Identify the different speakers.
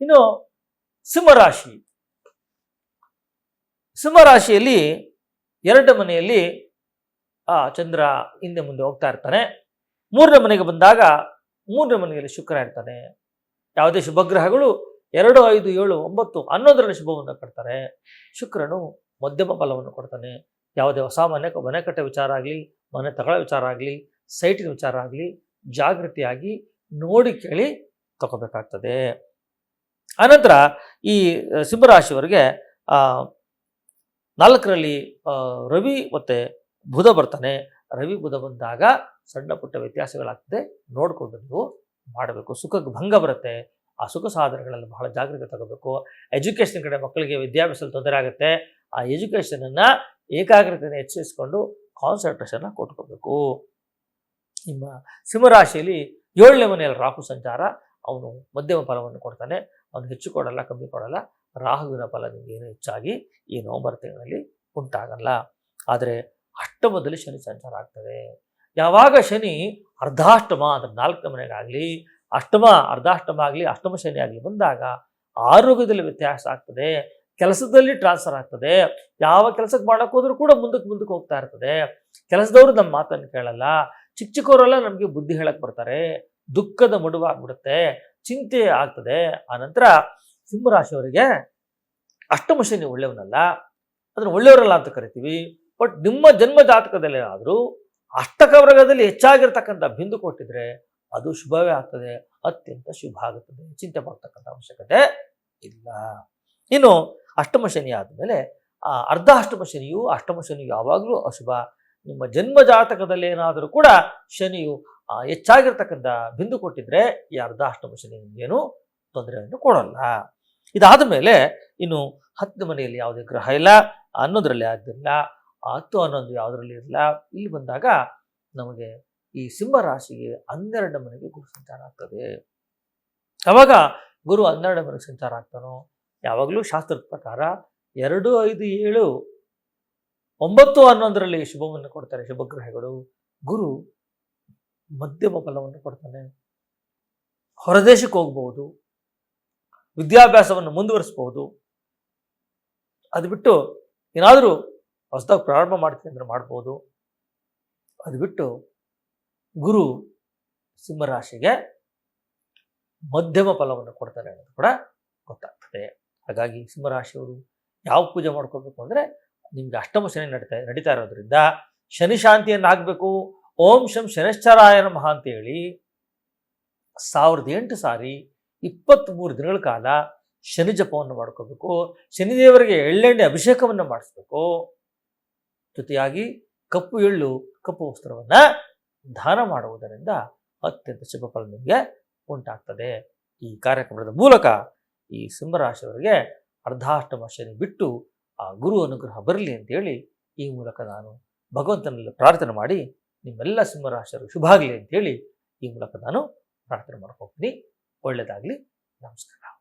Speaker 1: ಇನ್ನು ಸಿಂಹರಾಶಿ. ಸಿಂಹರಾಶಿಯಲ್ಲಿ ಎರಡು ಮನೆಯಲ್ಲಿ, ಆ, ಚಂದ್ರ ಹಿಂದೆ ಮುಂದೆ ಹೋಗ್ತಾ ಇರ್ತಾನೆ. ಮೂರನೇ ಮನೆಗೆ ಬಂದಾಗ ಮೂರನೇ ಮನೆಯಲ್ಲಿ ಶುಕ್ರ ಇರ್ತಾನೆ. ಯಾವುದೇ ಶುಭಗ್ರಹಗಳು ಎರಡು, ಐದು, ಏಳು, ಒಂಬತ್ತು, ಹನ್ನೊಂದರಲ್ಲಿ ಶುಭವನ್ನು ಕೊಡ್ತಾರೆ. ಶುಕ್ರನು ಮಧ್ಯಮ ಫಲವನ್ನು ಕೊಡ್ತಾನೆ. ಯಾವುದೇ ಹೊಸ ಮನೆ ಮನೆ ಕಟ್ಟೋ ವಿಚಾರ ಆಗಲಿ, ಮನೆ ತಗೊಳ್ಳೋ ವಿಚಾರ ಆಗಲಿ, ಸೈಟಿನ ವಿಚಾರ ಆಗಲಿ, ಜಾಗೃತಿಯಾಗಿ ನೋಡಿ ಕೇಳಿ ತಗೋಬೇಕಾಗ್ತದೆ. ಆನಂತರ ಈ ಸಿಂಹರಾಶಿಯವರಿಗೆ ನಾಲ್ಕರಲ್ಲಿ ರವಿ ಮತ್ತು ಬುಧ ಬರ್ತಾನೆ. ರವಿ ಬುಧ ಬಂದಾಗ ಸಣ್ಣ ಪುಟ್ಟ ವ್ಯತ್ಯಾಸಗಳಾಗ್ತದೆ. ನೋಡಿಕೊಂಡು ನೀವು ಮಾಡಬೇಕು. ಸುಖಕ್ಕೆ ಭಂಗ ಬರುತ್ತೆ. ಆ ಸುಖ ಸಾಧನೆಗಳಲ್ಲಿ ಬಹಳ ಜಾಗ್ರತೆ ತಗೋಬೇಕು. ಎಜುಕೇಷನ್ ಕಡೆ ಮಕ್ಕಳಿಗೆ ವಿದ್ಯಾಭ್ಯಾಸದಲ್ಲಿ ತೊಂದರೆ ಆಗುತ್ತೆ. ಆ ಎಜುಕೇಷನನ್ನು ಏಕಾಗ್ರತೆಯನ್ನು ಹೆಚ್ಚಿಸಿಕೊಂಡು ಕಾನ್ಸಂಟ್ರೇಷನ್ನ ಕೊಟ್ಕೋಬೇಕು. ನಿಮ್ಮ ಸಿಂಹರಾಶಿಯಲ್ಲಿ ಏಳನೇ ಮನೆಯಲ್ಲಿ ರಾಹು ಸಂಚಾರ. ಅವನು ಮಧ್ಯಮ ಫಲವನ್ನು ಕೊಡ್ತಾನೆ, ಅವನು ಹೆಚ್ಚು ಕೊಡಲ್ಲ, ಕಮ್ಮಿ ಕೊಡಲ್ಲ. ರಾಹುವಿನ ಫಲ ನಿಮಗೆ ಏನು ಹೆಚ್ಚಾಗಿ ಈ ನವಂಬರ್ ತಿಂಗಳಲ್ಲಿ ಉಂಟಾಗಲ್ಲ. ಆದರೆ ಅಷ್ಟಮದಲ್ಲಿ ಶನಿ ಸಂಚಾರ ಆಗ್ತದೆ. ಯಾವಾಗ ಶನಿ ಅರ್ಧಾಷ್ಟಮ ಅಂದರೆ ನಾಲ್ಕನೇ ಮನೆಗಾಗಲಿ, ಅಷ್ಟಮ, ಅರ್ಧಾಷ್ಟಮ ಆಗಲಿ, ಅಷ್ಟಮ ಶನಿ ಆಗಲಿ ಬಂದಾಗ ಆರೋಗ್ಯದಲ್ಲಿ ವ್ಯತ್ಯಾಸ ಆಗ್ತದೆ, ಕೆಲಸದಲ್ಲಿ ಟ್ರಾನ್ಸ್ಫರ್ ಆಗ್ತದೆ. ಯಾವ ಕೆಲಸಕ್ಕೆ ಮಾಡಕ್ಕೆ ಕೂಡ ಮುಂದಕ್ಕೆ ಮುಂದಕ್ಕೆ ಹೋಗ್ತಾ ಇರ್ತದೆ. ಕೆಲಸದವರು ನಮ್ಮ ಮಾತನ್ನು ಕೇಳಲ್ಲ. ಚಿಕ್ಕ ಚಿಕ್ಕವರೆಲ್ಲ ನಮಗೆ ಬುದ್ಧಿ ಹೇಳಕ್ಕೆ ಬರ್ತಾರೆ. ದುಃಖದ ಮಡುವಾಗ್ಬಿಡುತ್ತೆ ಚಿಂತೆ ಆಗ್ತದೆ. ಆನಂತರ ಸಿಂಹರಾಶಿಯವರಿಗೆ ಅಷ್ಟಮ ಶನಿ ಒಳ್ಳೆಯವನಲ್ಲ. ಅದನ್ನು ಒಳ್ಳೆಯವರಲ್ಲ ಅಂತ ಕರಿತೀವಿ. ಬಟ್ ನಿಮ್ಮ ಜನ್ಮ ಜಾತಕದಲ್ಲಿ ಅಷ್ಟಕ ವರ್ಗದಲ್ಲಿ ಹೆಚ್ಚಾಗಿರ್ತಕ್ಕಂಥ ಬಿಂದು ಕೊಟ್ಟಿದ್ರೆ ಅದು ಶುಭವೇ ಆಗ್ತದೆ. ಅತ್ಯಂತ ಶುಭ ಆಗುತ್ತದೆ. ಚಿಂತೆ ಮಾಡ್ತಕ್ಕಂಥ ಅವಶ್ಯಕತೆ ಇಲ್ಲ. ಇನ್ನು ಅಷ್ಟಮ ಶನಿ ಆದಮೇಲೆ ಆ ಅರ್ಧ ಅಷ್ಟಮ ಶನಿಯು ಅಷ್ಟಮ ಶನಿಯು ಯಾವಾಗಲೂ ಅಶುಭ. ನಿಮ್ಮ ಜನ್ಮ ಜಾತಕದಲ್ಲಿ ಏನಾದರೂ ಕೂಡ ಶನಿಯು ಆ, ಹೆಚ್ಚಾಗಿರ್ತಕ್ಕಂಥ ಬಿಂದು ಕೊಟ್ಟಿದ್ರೆ ಈ ಅರ್ಧ ಅಷ್ಟಮ ಶನಿ ಏನು ತೊಂದರೆಯನ್ನು ಕೊಡಲ್ಲ. ಇದಾದ ಮೇಲೆ ಇನ್ನು ಹತ್ತು ಮನೆಯಲ್ಲಿ ಯಾವುದೇ ಗ್ರಹ ಇಲ್ಲ, ಹನ್ನೊಂದರಲ್ಲಿ ಆಗಿರಲಿಲ್ಲ ಹತ್ತು ಹನ್ನೊಂದು ಯಾವುದರಲ್ಲಿ ಇರಲಿಲ್ಲ ಇಲ್ಲಿ ಬಂದಾಗ ನಮಗೆ ಈ ಸಿಂಹ ಹನ್ನೆರಡು ಮನೆಗೆ ಗುರು ಸಂಚಾರ ಆಗ್ತದೆ. ಅವಾಗ ಗುರು ಹನ್ನೆರಡು ಮನೆಗೆ ಸಂಚಾರ ಆಗ್ತಾನೋ ಯಾವಾಗಲೂ ಶಾಸ್ತ್ರದ ಪ್ರಕಾರ ಎರಡು, ಐದು, ಏಳು, ಒಂಬತ್ತು, ಹನ್ನೊಂದರಲ್ಲಿ ಶುಭವನ್ನು ಕೊಡ್ತಾರೆ ಶುಭಗ್ರಹಗಳು ಗುರು ಮಧ್ಯಮ ಫಲವನ್ನು ಕೊಡ್ತಾನೆ. ಹೊರದೇಶಕ್ಕೆ ಹೋಗ್ಬೋದು ವಿದ್ಯಾಭ್ಯಾಸವನ್ನು ಮುಂದುವರಿಸ್ಬೋದು ಅದು ಬಿಟ್ಟು ಏನಾದರೂ ಹೊಸದಾಗಿ ಪ್ರಾರಂಭ ಮಾಡ್ತೀನಿ ಅಂದ್ರೆ ಮಾಡ್ಬೋದು. ಅದು ಬಿಟ್ಟು ಗುರು ಸಿಂಹರಾಶಿಗೆ ಮಧ್ಯಮ ಫಲವನ್ನು ಕೊಡ್ತಾನೆ ಅನ್ನೋದು ಕೂಡ ಗೊತ್ತಾಗ್ತದೆ. ಹಾಗಾಗಿ ಸಿಂಹರಾಶಿಯವರು ಯಾವ ಪೂಜೆ ಮಾಡ್ಕೋಬೇಕು ಅಂದರೆ ನಿಮಗೆ ಅಷ್ಟಮ ಶನಿ ನಡೀತಾ ನಡೀತಾ ಇರೋದ್ರಿಂದ ಶನಿ ಶಾಂತಿಯನ್ನು ಆಗಬೇಕು ಓಂ ಶಂ ಶನಶ್ಚರಾಯ ನಮಃ ಅಂತೇಳಿ ಸಾವಿರದ ಎಂಟು ಸಾರಿ ಇಪ್ಪತ್ತ್ಮೂರು ದಿನಗಳ ಕಾಲ ಶನಿ ಜಪವನ್ನು ಮಾಡ್ಕೋಬೇಕು. ಶನಿದೇವರಿಗೆ ಎಳ್ಳೆಣ್ಣೆ ಅಭಿಷೇಕವನ್ನು ಮಾಡಿಸ್ಬೇಕು. ಜೊತೆಯಾಗಿ ಕಪ್ಪು ಎಳ್ಳು, ಕಪ್ಪು ವಸ್ತ್ರವನ್ನು ದಾನ ಮಾಡುವುದರಿಂದ ಅತ್ಯಂತ ಶುಭ ಫಲ ನಿಮಗೆ ಉಂಟಾಗ್ತದೆ. ಈ ಕಾರ್ಯಕ್ರಮದ ಮೂಲಕ ಈ ಸಿಂಹರಾಶಿಯವರಿಗೆ ಅರ್ಧಾಷ್ಟಮ ಶನಿ ಬಿಟ್ಟು ಆ ಗುರು ಅನುಗ್ರಹ ಬರಲಿ ಅಂತೇಳಿ ಈ ಮೂಲಕ ನಾನು ಭಗವಂತನಲ್ಲಿ ಪ್ರಾರ್ಥನೆ ಮಾಡಿ ನಿಮ್ಮೆಲ್ಲ ಸಿಂಹರಾಶರು ಶುಭ ಆಗಲಿ ಅಂತೇಳಿ ಈ ಮೂಲಕ ನಾನು ಪ್ರಾರ್ಥನೆ ಮಾಡ್ಕೋತೀನಿ. ಒಳ್ಳೆಯದಾಗಲಿ ನಮಸ್ಕಾರ.